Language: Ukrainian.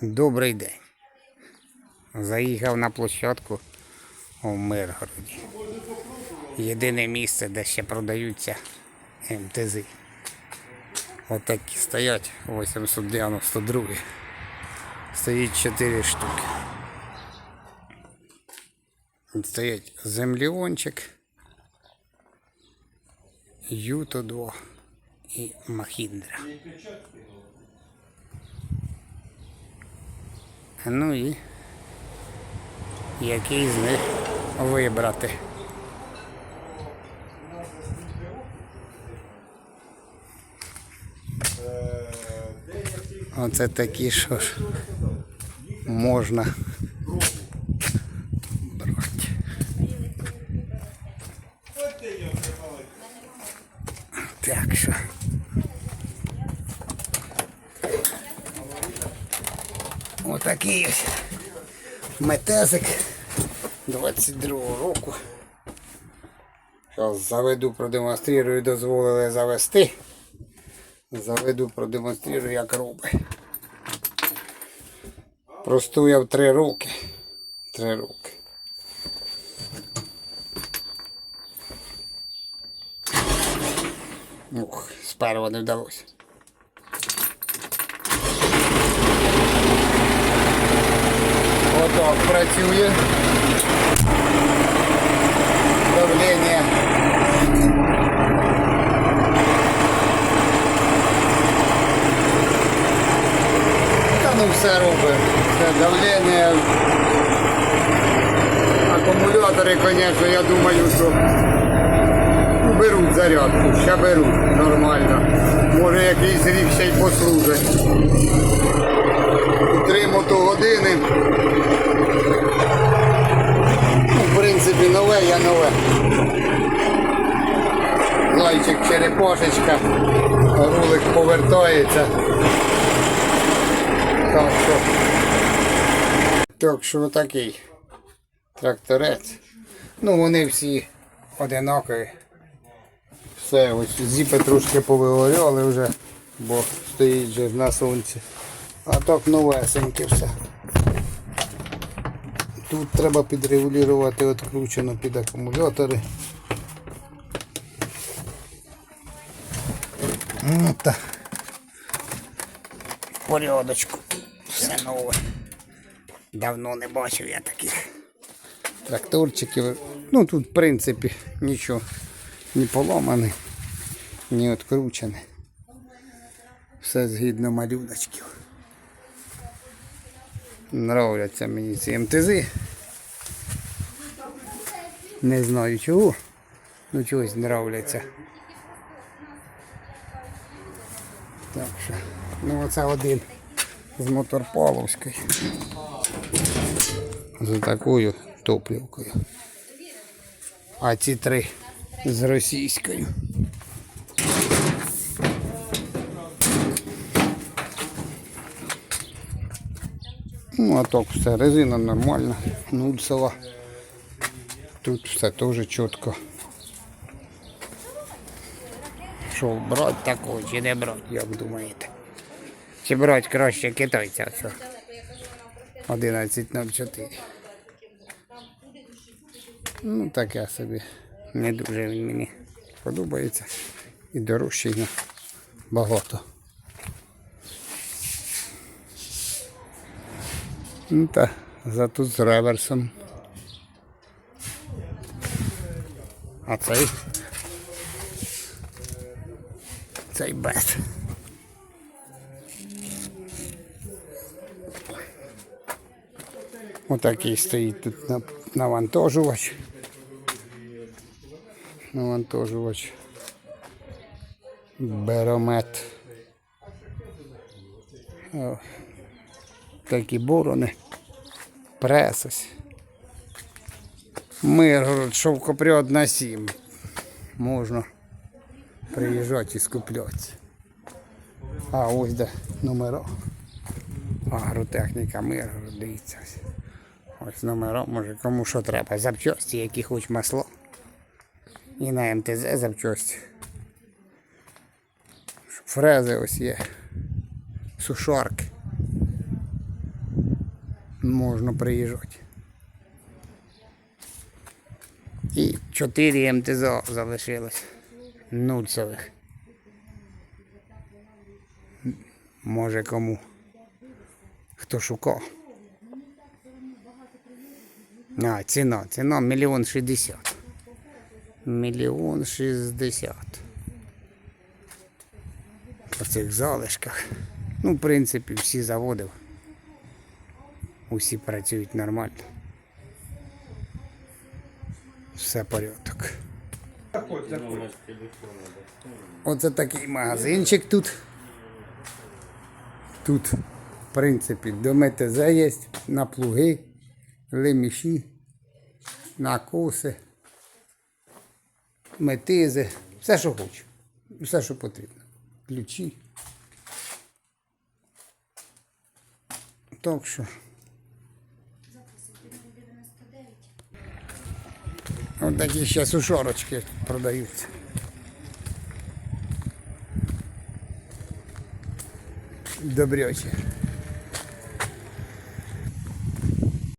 Добрий день. Заїхав на площадку у Миргороді. Єдине місце, де ще продаються МТЗ. Отакі стоять 892. Стоїть 4 штуки. Стоять земліончик, Юто 2 і Махіндра. Ну і який з них вибрати. Оце такі, що ж можна брати. Так що. Отакий ось метезик 22-го року. Зараз заведу, продемонструю, дозволили завести. Заведу, продемонструю, як робить. Простояв три роки. Три роки. Ух, сперва не вдалося. Отак працює. Давлення. Та ну все робить. Все давлення. Акумулятори, звісно, я думаю, що беруть зарядку, ще беруть нормально. Може якийсь рік ще й послужить. Мотогодини. Ну, в принципі, нове, я нове. Зайчик черепашечка, рулик повертається. Так що. Так що такий тракторець. Ну вони всі одинакові. Все, ось зіпи трошки повигоряли вже, бо стоїть же на сонці. А так новесеньке все. Тут треба підрегулювати відкручено під акумулятори. Ну порядочку. Все нове. Давно не бачив я таких тракторчиків. Ну тут в принципі нічого не поламане, не відкручене. Все згідно малюночків. Нравляться мені ці МТЗ. Не знаю чого. Ну чогось нравляться. Так що, ну оце один з моторпаловської. За такою топлівкою. А ці три з російською. Ну, а так все, резина нормальна, нульцева. Тут все теж чітко. Що, брати такого чи не брати, як думаєте? Чи брати краще китайця цього? 11.04. Ну, таке собі. Не дуже він мені подобається. І дорожчий на багато. Ну та зато з реверсом. А цей? Цей без. Отакий стоїть тут на- навантажувач. Навантажувач. Беромет. Такі борони. Прес ось. Миргород, шовкопряд на 7. Можна приїжджати і скуплятися. А ось де номера. Агротехніка Миргород, дивіться. Ось. Номера, може кому що треба. Запчасті, які хоч масло. І на МТЗ запчасті. Фрези ось є. Сушарки. Можна приїжджати. І 4 МТЗО залишилось. Нульцевих. Може кому. Хто шукав. А, ціна, ціна мільйон шістдесят. Мільйон шістдесят. По цих залишках. Ну, в принципі, всі заводи. Усі працюють нормально. Все порядок. Оце такий магазинчик тут. Тут, в принципі, до МТЗ є, на плуги, леміші, на коси, метизи, все, що хочу. Все, що потрібно. Ключі. Так що. Ось такие сейчас ушорочки продаются. Добрячі.